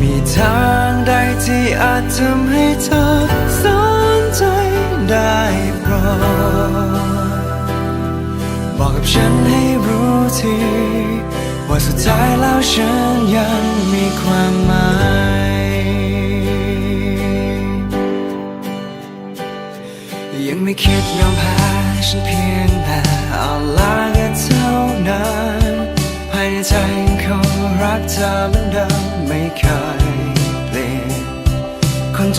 มีทางใดที่อาจทำให้เธอสนใจได้โปรดบอกกับฉันให้รู้ทีว่าสุดท้ายแล้วฉันยังมีความหมายยังไม่คิดยอมแพ้ฉันเพียงแต่เอาลาก็เท่านั้นภายในใจยังคงรักเธอ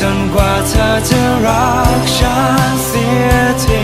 จนกว่าเธอจะรักฉันเสียที